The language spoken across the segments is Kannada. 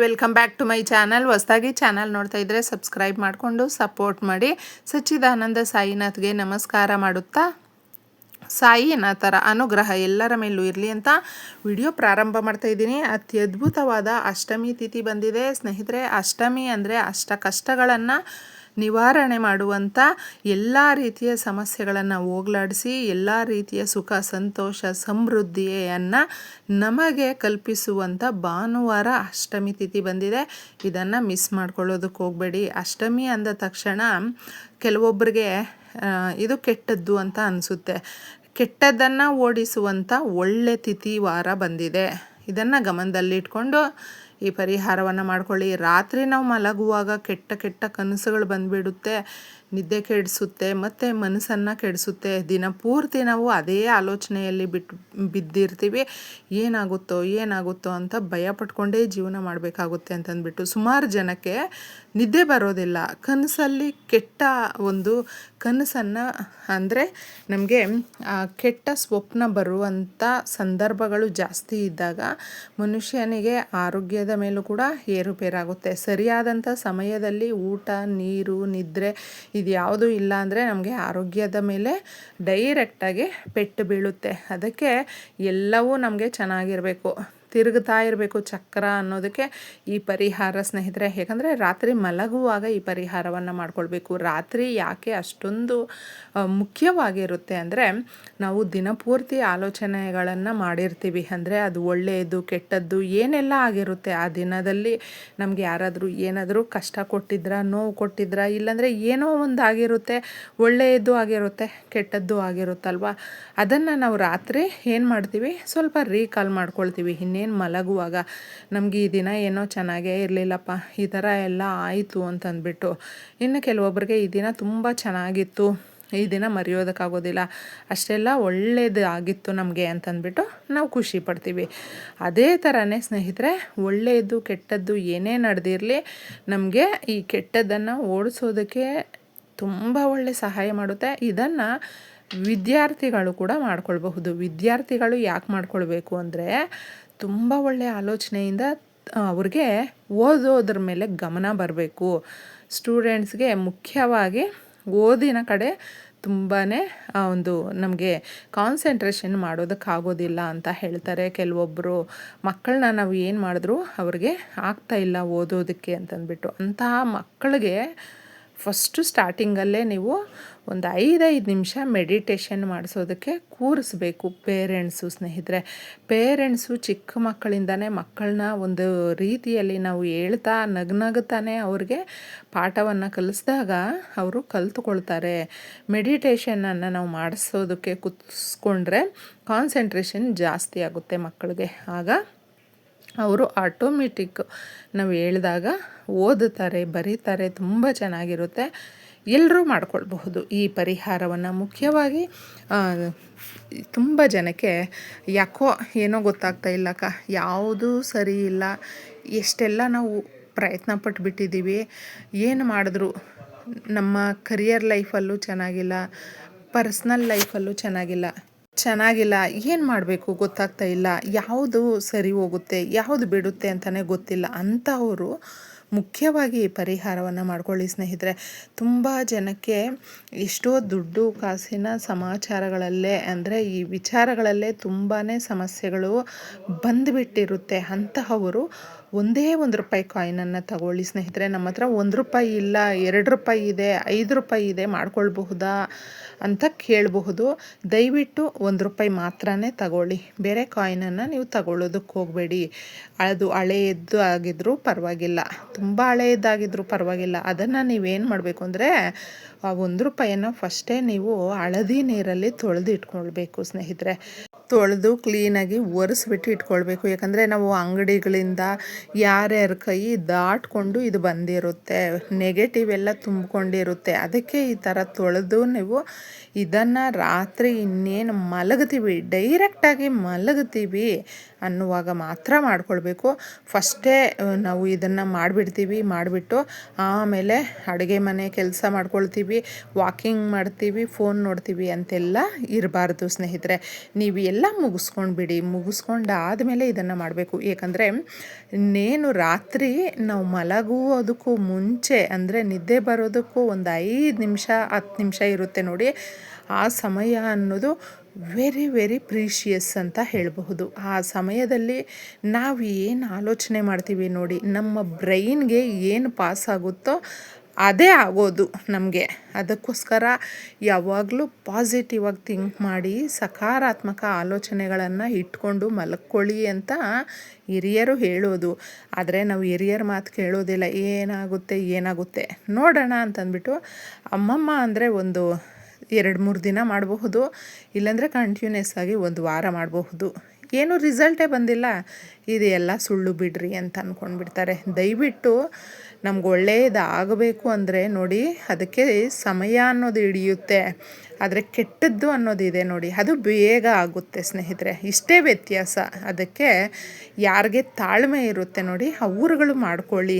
Welcome back to my channel ಹೊಸದಾಗಿ ಚಾನಲ್ ನೋಡ್ತಾ ಇದ್ದರೆ ಸಬ್ಸ್ಕ್ರೈಬ್ ಮಾಡಿಕೊಂಡು ಸಪೋರ್ಟ್ ಮಾಡಿ. ಸಚ್ಚಿದಾನಂದ ಸಾಯಿನಾಥ್ಗೆ ನಮಸ್ಕಾರ ಮಾಡುತ್ತಾ? ಸಾಯಿನಾಥರ ಅನುಗ್ರಹ ಎಲ್ಲರ ಮೇಲೂ ಇರಲಿ ಅಂತ ವಿಡಿಯೋ ಪ್ರಾರಂಭ ಮಾಡ್ತಾ ಇದ್ದೀನಿ. ಅತ್ಯದ್ಭುತವಾದ ಅಷ್ಟಮಿ ತಿಥಿ ಬಂದಿದೆ. ಸ್ನೇಹಿತರೆ, ಅಷ್ಟಮಿ ಅಂದರೆ ಅಷ್ಟ ಕಷ್ಟಗಳನ್ನು ನಿವಾರಣೆ ಮಾಡುವಂಥ ಎಲ್ಲ ರೀತಿಯ ಸಮಸ್ಯೆಗಳನ್ನು ಹೋಗ್ಲಾಡಿಸಿ, ಎಲ್ಲ ರೀತಿಯ ಸುಖ, ಸಂತೋಷ, ಸಮೃದ್ಧಿಯನ್ನು ನಮಗೆ ಕಲ್ಪಿಸುವಂಥ ಭಾನುವಾರ ಅಷ್ಟಮಿ ತಿಥಿ ಬಂದಿದೆ. ಇದನ್ನು ಮಿಸ್ ಮಾಡ್ಕೊಳ್ಳೋದಕ್ಕೆ ಹೋಗಬೇಡಿ. ಅಷ್ಟಮಿ ಅಂದ ತಕ್ಷಣ ಕೆಲವೊಬ್ಬರಿಗೆ ಇದು ಕೆಟ್ಟದ್ದು ಅಂತ ಅನಿಸುತ್ತೆ. ಕೆಟ್ಟದ್ದನ್ನು ಓಡಿಸುವಂಥ ಒಳ್ಳೆ ತಿಥಿ ವಾರ ಬಂದಿದೆ. ಇದನ್ನು ಗಮನದಲ್ಲಿಟ್ಕೊಂಡು ಈ ಪರಿಹಾರವನ್ನು ಮಾಡ್ಕೊಳ್ಳಿ. ರಾತ್ರಿ ನಾವು ಮಲಗುವಾಗ ಕೆಟ್ಟ ಕೆಟ್ಟ ಕನಸುಗಳು ಬಂದುಬಿಡುತ್ತೆ. ನಿದ್ದೆ ಕೆಡಿಸುತ್ತೆ, ಮತ್ತು ಮನಸ್ಸನ್ನು ಕೆಡಿಸುತ್ತೆ. ದಿನ ಪೂರ್ತಿ ನಾವು ಅದೇ ಆಲೋಚನೆಯಲ್ಲಿ ಬಿಟ್ಟು ಬಿದ್ದಿರ್ತೀವಿ. ಏನಾಗುತ್ತೋ ಏನಾಗುತ್ತೋ ಅಂತ ಭಯ ಪಟ್ಕೊಂಡೇ ಜೀವನ ಮಾಡಬೇಕಾಗುತ್ತೆ ಅಂತಂದ್ಬಿಟ್ಟು ಸುಮಾರು ಜನಕ್ಕೆ ನಿದ್ದೆ ಬರೋದಿಲ್ಲ. ಕನಸಲ್ಲಿ ಕೆಟ್ಟ ಒಂದು ಕನಸನ್ನು, ಅಂದರೆ ನಮಗೆ ಕೆಟ್ಟ ಸ್ವಪ್ನ ಬರುವಂಥ ಸಂದರ್ಭಗಳು ಜಾಸ್ತಿ ಇದ್ದಾಗ ಮನುಷ್ಯನಿಗೆ ಆರೋಗ್ಯದ ಮೇಲೂ ಕೂಡ ಏರುಪೇರಾಗುತ್ತೆ. ಸರಿಯಾದಂಥ ಸಮಯದಲ್ಲಿ ಊಟ, ನೀರು, ನಿದ್ರೆ ಇದು ಯಾವುದೂ ಇಲ್ಲ ಅಂದರೆ ನಮಗೆ ಆರೋಗ್ಯದ ಮೇಲೆ ಡೈರೆಕ್ಟಾಗಿ ಪೆಟ್ಟು ಬೀಳುತ್ತೆ. ಅದಕ್ಕೆ ಎಲ್ಲವೂ ನಮಗೆ ಚೆನ್ನಾಗಿರಬೇಕು. ತಿರುಗ್ತಾ ಇರಬೇಕು ಚಕ್ರ ಅನ್ನೋದಕ್ಕೆ ಈ ಪರಿಹಾರ ಸ್ನೇಹಿತರೆ. ಹೇಗೆಂದರೆ ರಾತ್ರಿ ಮಲಗುವಾಗ ಈ ಪರಿಹಾರವನ್ನು ಮಾಡಿಕೊಳ್ಬೇಕು. ರಾತ್ರಿ ಯಾಕೆ ಅಷ್ಟೊಂದು ಮುಖ್ಯವಾಗಿರುತ್ತೆ ಅಂದರೆ ನಾವು ದಿನಪೂರ್ತಿ ಆಲೋಚನೆಗಳನ್ನು ಮಾಡಿರ್ತೀವಿ. ಅಂದರೆ ಅದು ಒಳ್ಳೆಯದು ಕೆಟ್ಟದ್ದು ಏನೆಲ್ಲ ಆಗಿರುತ್ತೆ ಆ ದಿನದಲ್ಲಿ ನಮಗೆ ಯಾರಾದರೂ ಏನಾದರೂ ಕಷ್ಟ ಕೊಟ್ಟಿದ್ರ, ನೋವು ಕೊಟ್ಟಿದ್ರ, ಇಲ್ಲಾಂದರೆ ಏನೋ ಒಂದು ಆಗಿರುತ್ತೆ ಒಳ್ಳೆಯದು ಆಗಿರುತ್ತೆ, ಕೆಟ್ಟದ್ದು ಆಗಿರುತ್ತಲ್ವ? ಅದನ್ನು ನಾವು ರಾತ್ರಿ ಏನು ಮಾಡ್ತೀವಿ? ಸ್ವಲ್ಪ ರೀಕಾಲ್ ಮಾಡ್ಕೊಳ್ತೀವಿ. ಇನ್ನೇ ಇನ್ನೇನು ಮಲಗುವಾಗ ನಮಗೆ ಈ ದಿನ ಏನೋ ಚೆನ್ನಾಗೇ ಇರಲಿಲ್ಲಪ್ಪ, ಈ ಥರ ಎಲ್ಲ ಆಯಿತು ಅಂತಂದ್ಬಿಟ್ಟು. ಇನ್ನು ಕೆಲವೊಬ್ಬರಿಗೆ ಈ ದಿನ ತುಂಬ ಚೆನ್ನಾಗಿತ್ತು, ಈ ದಿನ ಮರೆಯೋದಕ್ಕಾಗೋದಿಲ್ಲ, ಅಷ್ಟೆಲ್ಲ ಒಳ್ಳೆಯದು ಆಗಿತ್ತು ನಮಗೆ ಅಂತಂದ್ಬಿಟ್ಟು ನಾವು ಖುಷಿ ಪಡ್ತೀವಿ. ಅದೇ ಥರನೇ ಸ್ನೇಹಿತರೆ ಒಳ್ಳೆಯದು ಕೆಟ್ಟದ್ದು ಏನೇ ನಡೆದಿರಲಿ, ನಮಗೆ ಈ ಕೆಟ್ಟದ್ದನ್ನು ಓಡಿಸೋದಕ್ಕೆ ತುಂಬ ಒಳ್ಳೆ ಸಹಾಯ ಮಾಡುತ್ತೆ. ಇದನ್ನು ವಿದ್ಯಾರ್ಥಿಗಳು ಕೂಡ ಮಾಡ್ಕೊಳ್ಬಹುದು. ವಿದ್ಯಾರ್ಥಿಗಳು ಯಾಕೆ ಮಾಡ್ಕೊಳ್ಬೇಕು ಅಂದರೆ ತುಂಬ ಒಳ್ಳೆಯ ಆಲೋಚನೆಯಿಂದ ಅವ್ರಿಗೆ ಓದೋದ್ರ ಮೇಲೆ ಗಮನ ಬರಬೇಕು. ಸ್ಟೂಡೆಂಟ್ಸ್ಗೆ ಮುಖ್ಯವಾಗಿ ಓದಿನ ಕಡೆ ತುಂಬಾ ಒಂದು ನಮಗೆ ಕಾನ್ಸಂಟ್ರೇಷನ್ ಮಾಡೋದಕ್ಕಾಗೋದಿಲ್ಲ ಅಂತ ಹೇಳ್ತಾರೆ. ಕೆಲವೊಬ್ಬರು ಮಕ್ಕಳನ್ನ ನಾವು ಏನು ಮಾಡಿದ್ರು ಅವ್ರಿಗೆ ಆಗ್ತಾಯಿಲ್ಲ ಓದೋದಕ್ಕೆ ಅಂತಂದ್ಬಿಟ್ಟು. ಅಂತಹ ಮಕ್ಕಳಿಗೆ ಫಸ್ಟು ಸ್ಟಾರ್ಟಿಂಗಲ್ಲೇ ನೀವು ಒಂದು ಐದೈದು ನಿಮಿಷ ಮೆಡಿಟೇಷನ್ ಮಾಡಿಸೋದಕ್ಕೆ ಕೂರಿಸ್ಬೇಕು ಪೇರೆಂಟ್ಸು ಸ್ನೇಹಿತರೆ. ಪೇರೆಂಟ್ಸು ಚಿಕ್ಕ ಮಕ್ಕಳಿಂದನೇ ಮಕ್ಕಳನ್ನ ಒಂದು ರೀತಿಯಲ್ಲಿ ನಾವು ಹೇಳ್ತಾ ನಗ್ನಗ್ತಾನೆ ಅವ್ರಿಗೆ ಪಾಠವನ್ನು ಕಲಿಸಿದಾಗ ಅವರು ಕಲ್ತ್ಕೊಳ್ತಾರೆ. ಮೆಡಿಟೇಷನನ್ನು ನಾವು ಮಾಡಿಸೋದಕ್ಕೆ ಕೂತ್ಸ್ಕೊಂಡ್ರೆ ಕಾನ್ಸಂಟ್ರೇಷನ್ ಜಾಸ್ತಿ ಆಗುತ್ತೆ ಮಕ್ಕಳಿಗೆ. ಆಗ ಅವರು ಆಟೋಮೆಟಿಕ್ ನಾವು ಹೇಳಿದಾಗ ಓದುತ್ತಾರೆ, ಬರೀತಾರೆ, ತುಂಬ ಚೆನ್ನಾಗಿರುತ್ತೆ. ಎಲ್ಲರೂ ಮಾಡ್ಕೊಳ್ಬಹುದು. ಈ ಪರಿಹಾರವನ್ನು ಮುಖ್ಯವಾಗಿ ತುಂಬ ಜನಕ್ಕೆ ಯಾಕೋ ಏನೋ ಗೊತ್ತಾಗ್ತಾ ಇಲ್ಲಕ್ಕ ಯಾವುದೂ ಸರಿ ಇಲ್ಲ. ಎಷ್ಟೆಲ್ಲ ನಾವು ಪ್ರಯತ್ನ ಪಟ್ಟುಬಿಟ್ಟಿದ್ದೀವಿ ಏನು ಮಾಡಿದ್ರು? ನಮ್ಮ ಕರಿಯರ್ ಲೈಫಲ್ಲೂ ಚೆನ್ನಾಗಿಲ್ಲ. ಪರ್ಸ್ನಲ್ ಲೈಫಲ್ಲೂ ಚೆನ್ನಾಗಿಲ್ಲ. ಚೆನ್ನಾಗಿಲ್ಲ, ಏನು ಮಾಡಬೇಕು ಗೊತ್ತಾಗ್ತಾ ಇಲ್ಲ. ಯಾವುದು ಸರಿ ಹೋಗುತ್ತೆ, ಯಾವುದು ಬಿಡುತ್ತೆ ಅಂತಲೇ ಗೊತ್ತಿಲ್ಲ ಅಂಥವರು ಮುಖ್ಯವಾಗಿ ಪರಿಹಾರವನ್ನು ಮಾಡ್ಕೊಳ್ಳಿ ಸ್ನೇಹಿತರೆ. ತುಂಬ ಜನಕ್ಕೆ ಎಷ್ಟೋ ದುಡ್ಡು ಕಾಸಿನ ಸಮಾಚಾರಗಳಲ್ಲೇ ಅಂದರೆ ಈ ವಿಚಾರಗಳಲ್ಲೇ ತುಂಬಾ ಸಮಸ್ಯೆಗಳು ಬಂದುಬಿಟ್ಟಿರುತ್ತೆ ಅಂತಹವರು ಒಂದೇ ಒಂದು ರೂಪಾಯಿ ಕಾಯಿನನ್ನು ತಗೊಳ್ಳಿ ಸ್ನೇಹಿತರೆ. ನಮ್ಮ ಹತ್ರ ಒಂದು ರೂಪಾಯಿ ಇಲ್ಲ, ಎರಡು ರೂಪಾಯಿ ಇದೆ, ಐದು ರೂಪಾಯಿ ಇದೆ ಮಾಡ್ಕೊಳ್ಬಹುದಾ ಅಂತ ಕೇಳಬಹುದು. ದಯವಿಟ್ಟು ಒಂದು ರೂಪಾಯಿ ಮಾತ್ರನೇ ತಗೊಳ್ಳಿ. ಬೇರೆ ಕಾಯಿನನ್ನು ನೀವು ತಗೊಳ್ಳೋದಕ್ಕೆ ಹೋಗಬೇಡಿ. ಅದು ಹಳೆಯದ್ದು ಆಗಿದ್ರೂ ಪರವಾಗಿಲ್ಲ. ತುಂಬ ಹಳೆಯದ್ದಾಗಿದ್ರೂ ಪರವಾಗಿಲ್ಲ. ಅದನ್ನು ನೀವೇನು ಮಾಡಬೇಕು ಅಂದರೆ, ಆ ಒಂದು ರೂಪಾಯಿಯನ್ನು ಫಸ್ಟೇ ನೀವು ಹಳದಿ ನೀರಲ್ಲಿ ತೊಳೆದು ಇಟ್ಕೊಳ್ಬೇಕು ಸ್ನೇಹಿತರೆ. ತೊಳೆದು ಕ್ಲೀನಾಗಿ ಒರೆಸ್ಬಿಟ್ಟು ಇಟ್ಕೊಳ್ಬೇಕು. ಯಾಕಂದರೆ ನಾವು ಅಂಗಡಿಗಳಿಂದ ಯಾರ್ಯಾರ ಕೈ ದಾಟ್ಕೊಂಡು ಇದು ಬಂದಿರುತ್ತೆ ನೆಗೆಟಿವ್ ಎಲ್ಲ ತುಂಬಿಕೊಂಡಿರುತ್ತೆ, ಅದಕ್ಕೆ ಈ ಥರ ತೊಳೆದು ನೀವು ಇದನ್ನು ರಾತ್ರಿ ಇನ್ನೇನು ಮಲಗ್ತೀವಿ ಡೈರೆಕ್ಟಾಗಿ ಮಲಗ್ತೀವಿ. ಅನ್ನುವಾಗ ಮಾತ್ರ ಮಾಡ್ಕೊಳ್ಬೇಕು. ಫಸ್ಟೇ ನಾವು ಇದನ್ನು ಮಾಡಿಬಿಡ್ತೀವಿ, ಮಾಡಿಬಿಟ್ಟು ಆಮೇಲೆ ಅಡುಗೆ ಮನೆ ಕೆಲಸ ಮಾಡ್ಕೊಳ್ತೀವಿ, ವಾಕಿಂಗ್ ಮಾಡ್ತೀವಿ, ಫೋನ್ ನೋಡ್ತೀವಿ ಅಂತೆಲ್ಲ ಇರಬಾರ್ದು ಸ್ನೇಹಿತರೆ. ನೀವು ಎಲ್ಲ ಮುಗಿಸ್ಕೊಂಡು ಬಿಡಿ ಮುಗಿಸ್ಕೊಂಡು ಆದಮೇಲೆ ಇದನ್ನು ಮಾಡಬೇಕು. ಏಕೆಂದರೆ ಇನ್ನೇನು ರಾತ್ರಿ ನಾವು ಮಲಗುವುದಕ್ಕೂ ಮುಂಚೆ, ಅಂದರೆ ನಿದ್ದೆ ಬರೋದಕ್ಕೂ ಒಂದು ಐದು ನಿಮಿಷ, ಹತ್ತು ನಿಮಿಷ ಇರುತ್ತೆ ನೋಡಿ. ಆ ಸಮಯ ಅನ್ನೋದು ವೆರಿ ವೆರಿ ಪ್ರೀಶಿಯಸ್ ಅಂತ ಹೇಳಬಹುದು. ಆ ಸಮಯದಲ್ಲಿ ನಾವು ಏನು ಆಲೋಚನೆ ಮಾಡ್ತೀವಿ ನೋಡಿ, ನಮ್ಮ ಬ್ರೈನ್ಗೆ ಏನು ಪಾಸ್ ಆಗುತ್ತೋ ಅದೇ ಆಗೋದು ನಮಗೆ. ಅದಕ್ಕೋಸ್ಕರ ಯಾವಾಗಲೂ ಪಾಸಿಟಿವ್ ಆಗಿ ಥಿಂಕ್ ಮಾಡಿ, ಸಕಾರಾತ್ಮಕ ಆಲೋಚನೆಗಳನ್ನು ಇಟ್ಕೊಂಡು ಮಲ್ಕೊಳ್ಳಿ ಅಂತ ಹಿರಿಯರು ಹೇಳೋದು. ಆದರೆ ನಾವು ಹಿರಿಯರ ಮಾತು ಕೇಳೋದಿಲ್ಲ, ಏನಾಗುತ್ತೆ ಏನಾಗುತ್ತೆ, ನೋಡೋಣ ಅಂತಂದ್ಬಿಟ್ಟು ಅಮ್ಮಮ್ಮ ಅಂದರೆ ಒಂದು ಎರಡು ಮೂರು ದಿನ ಮಾಡಬಹುದು, ಇಲ್ಲಾಂದರೆ ಕಂಟಿನ್ಯೂಸ್ ಆಗಿ ಒಂದು ವಾರ ಮಾಡಬಹುದು. ಏನು ರಿಸಲ್ಟೇ ಬಂದಿಲ್ಲ. ಇದು ಎಲ್ಲ ಸುಳ್ಳು ಬಿಡ್ರಿ ಅಂತ ಅಂದ್ಕೊಂಡ್ಬಿಡ್ತಾರೆ ದಯವಿಟ್ಟು ನಮ್ಗೆ ಒಳ್ಳೆಯದಾಗಬೇಕು ಅಂದರೆ ನೋಡಿ ಅದಕ್ಕೆ ಸಮಯ ಅನ್ನೋದು ಹಿಡಿಯುತ್ತೆ, ಆದರೆ ಕೆಟ್ಟದ್ದು ಅನ್ನೋದಿದೆ ನೋಡಿ. ಅದು ಬೇಗ ಆಗುತ್ತೆ ಸ್ನೇಹಿತರೆ. ಇಷ್ಟೇ ವ್ಯತ್ಯಾಸ. ಅದಕ್ಕೆ ಯಾರಿಗೆ ತಾಳ್ಮೆ ಇರುತ್ತೆ ನೋಡಿ ಅವರುಗಳು ಮಾಡ್ಕೊಳ್ಳಿ.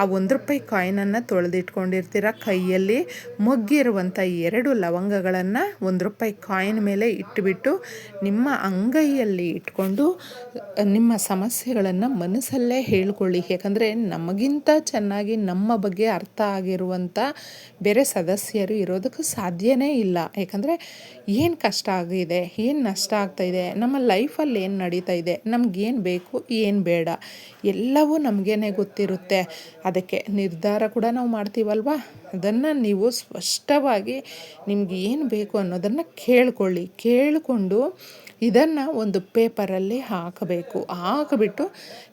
ಆ ಒಂದು ರೂಪಾಯಿ ಕಾಯಿನನ್ನು ತೊಳೆದಿಟ್ಕೊಂಡಿರ್ತೀರ ಕೈಯಲ್ಲಿ ಮೊಗ್ಗಿರುವಂಥ ಎರಡು ಲವಂಗಗಳನ್ನು ಒಂದು ರೂಪಾಯಿ ಕಾಯಿನ್ ಮೇಲೆ ಇಟ್ಟುಬಿಟ್ಟು ನಿಮ್ಮ ಅಂಗೈಯಲ್ಲಿ ಇಟ್ಕೊಂಡು, ನಿಮ್ಮ ಸಮಸ್ಯೆಗಳನ್ನು ಮನಸ್ಸಲ್ಲೇ ಹೇಳ್ಕೊಳ್ಳಿ. ಯಾಕಂದರೆ ನಮಗಿಂತ ಚೆನ್ನಾಗಿ ನಮ್ಮ ಬಗ್ಗೆ ಅರ್ಥ ಆಗಿರುವಂಥ ಬೇರೆ ಸದಸ್ಯರು ಇರೋದಕ್ಕೆ ಸಾಧ್ಯನೇ ಇಲ್ಲ. ಯಾಕಂದರೆ ಏನು ಕಷ್ಟ ಆಗಿದೆ, ಏನು ನಷ್ಟ ಆಗ್ತಾಯಿದೆ ನಮ್ಮ ಲೈಫಲ್ಲಿ ಏನು ನಡೀತಾ ಇದೆ ಏನು ಬೇಕು, ಏನು ಬೇಡ, ಎಲ್ಲವೂ ನಮಗೇನೆ ಗೊತ್ತಿರುತ್ತೆ. ಅದಕ್ಕೆ ನಿರ್ಧಾರ ಕೂಡ ನಾವು ಮಾಡ್ತೀವಲ್ವ? ಅದನ್ನು ನೀವು ಸ್ಪಷ್ಟವಾಗಿ ನಿಮ್ಗೆ ಏನು ಬೇಕು ಅನ್ನೋದನ್ನು ಕೇಳ್ಕೊಳ್ಳಿ. ಕೇಳಿಕೊಂಡು ಇದನ್ನು ಒಂದು ಪೇಪರಲ್ಲಿ ಹಾಕಬೇಕು. ಹಾಕಿಬಿಟ್ಟು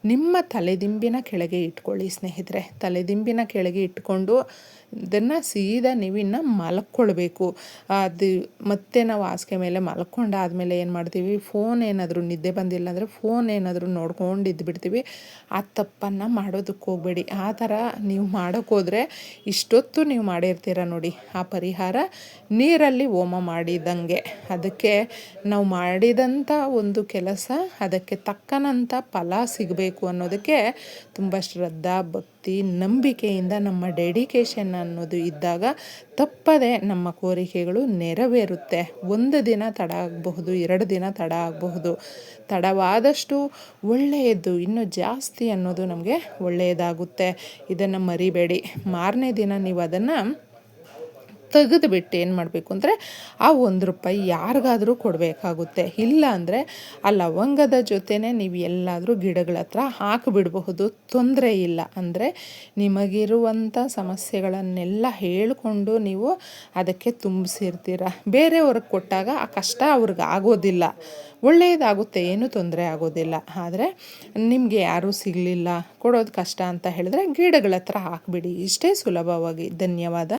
ನಿಮ್ಮ ತಲೆದಿಂಬಿನ ಕೆಳಗೆ ಇಟ್ಕೊಳ್ಳಿ ಸ್ನೇಹಿತರೆ. ತಲೆದಿಂಬಿನ ಕೆಳಗೆ ಇಟ್ಕೊಂಡು ಇದನ್ನು ಸೀದಾ ನೀವಿನ್ನು ಮಲ್ಕೊಳ್ಬೇಕು. ಅದು ಮತ್ತೆ ನಾವು ಹಾಸಿಗೆ ಮೇಲೆ ಮಲ್ಕೊಂಡಾದ್ಮೇಲೆ ಏನು ಮಾಡ್ತೀವಿ? ಫೋನ್ ಏನಾದರೂ ನಿದ್ದೆ ಬಂದಿಲ್ಲ ಅಂದರೆ ಫೋನ್ ಏನಾದರೂ ನೋಡ್ಕೊಂಡು ಇದ್ದುಬಿಡ್ತೀವಿ ಆ ತಪ್ಪನ್ನು ಮಾಡೋದಕ್ಕೆ ಹೋಗಬೇಡಿ. ಆ ಥರ ನೀವು ಮಾಡೋಕ್ಕೋದ್ರೆ ಇಷ್ಟೊತ್ತು ನೀವು ಮಾಡಿರ್ತೀರ ನೋಡಿ ಆ ಪರಿಹಾರ. ನೀರಲ್ಲಿ ಹೋಮ ಮಾಡಿದಂಗೆ. ಅದಕ್ಕೆ ನಾವು ಮಾಡಿದಂಥ ಒಂದು ಕೆಲಸ, ಅದಕ್ಕೆ ತಕ್ಕನಂಥ ಫಲ ಸಿಗಬೇಕು ಅನ್ನೋದಕ್ಕೆ ತುಂಬ ಶ್ರದ್ಧಾ ಭಕ್ತಿ ನಂಬಿಕೆಯಿಂದ ನಮ್ಮ ಡೆಡಿಕೇಶನ್ ಅನ್ನೋದು ಇದ್ದಾಗ ತಪ್ಪದೆ ನಮ್ಮ ಕೋರಿಕೆಗಳು ನೆರವೇರುತ್ತೆ. ಒಂದು ದಿನ ತಡ ಆಗಬಹುದು, ಎರಡು ದಿನ ತಡ ಆಗಬಹುದು. ತಡವಾದಷ್ಟು ಒಳ್ಳೆಯದು, ಇನ್ನೂ ಜಾಸ್ತಿ ಅನ್ನೋದು ನಮಗೆ ಒಳ್ಳೆಯದಾಗುತ್ತೆ. ಇದನ್ನು ಮರಿಬೇಡಿ. ಮಾರನೇ ದಿನ ನೀವು ಅದನ್ನು ತೆಗೆದುಬಿಟ್ಟು ಏನು ಮಾಡಬೇಕು ಅಂದರೆ ಆ ಒಂದು ರೂಪಾಯಿ ಯಾರಿಗಾದರೂ ಕೊಡಬೇಕಾಗುತ್ತೆ. ಇಲ್ಲ ಅಂದರೆ ಆ ಲವಂಗದ ಜೊತೆನೇ ನೀವು ಎಲ್ಲಾದರೂ ಗಿಡಗಳ ಹತ್ರ ಹಾಕಿಬಿಡಬಹುದು. ತೊಂದರೆ ಇಲ್ಲ. ಅಂದರೆ ನಿಮಗಿರುವಂಥ ಸಮಸ್ಯೆಗಳನ್ನೆಲ್ಲ ಹೇಳಿಕೊಂಡು ನೀವು ಅದಕ್ಕೆ ತುಂಬಿಸಿರ್ತೀರ. ಬೇರೆಯವ್ರಿಗೆ ಕೊಟ್ಟಾಗ ಆ ಕಷ್ಟ ಅವ್ರಿಗೆ ಆಗೋದಿಲ್ಲ. ಒಳ್ಳೆಯದಾಗುತ್ತೆ ಏನೂ ತೊಂದರೆ ಆಗೋದಿಲ್ಲ. ಆದರೆ ನಿಮಗೆ ಯಾರೂ ಸಿಗಲಿಲ್ಲ, ಕೊಡೋದು ಕಷ್ಟ ಅಂತ ಹೇಳಿದ್ರೆ ಗಿಡಗಳ ಹತ್ರ ಹಾಕಿಬಿಡಿ. ಇಷ್ಟೇ ಸುಲಭವಾಗಿ. ಧನ್ಯವಾದ.